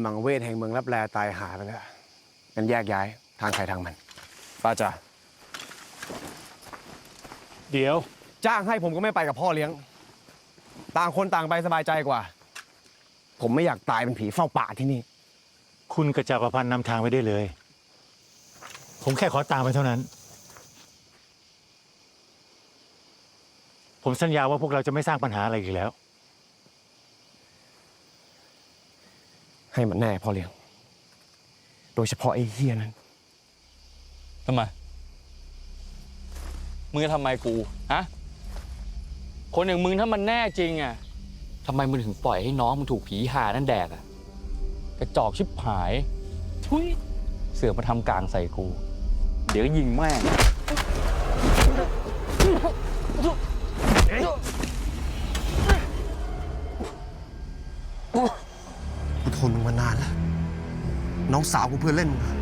ำลังเวทแห่งเมืองรับแลตายหาไปแล้วงั้นแยกย้ายทางใครทางมัน ป้าจ่าเดี๋ยว จ้างให้ผมก็ไม่ไปกับพ่อเลี้ยง ต่างคนต่างไปสบายใจกว่า ผมไม่อยากตายเป็นผีเฝ้าป่าที่นี่ คุณกระจาประพันธ์นำทางไปได้เลย ผมแค่ขอตามไปเท่านั้น ผมสัญญาว่าพวกเราจะไม่สร้างปัญหาอะไรอีกแล้ว ให้มันแน่พ่อเลี้ยง โดยเฉพาะไอ้เฮียนั้น ทำไม มึงจะทำไมกู ฮะ คนอย่างมึงถ้ามันแน่จริงอะทำไมมึงถึงปล่อยให้น้องมึงถูกผีหานั่นแดกอะ กระจอกชิบหาย ทุย เสือกมาทำกลางใส่กู เดี๋ยวยิงแม่งกู ทนมึงมานานแล้ว น้องสาวกูเพื่อนเล่นมึงอะ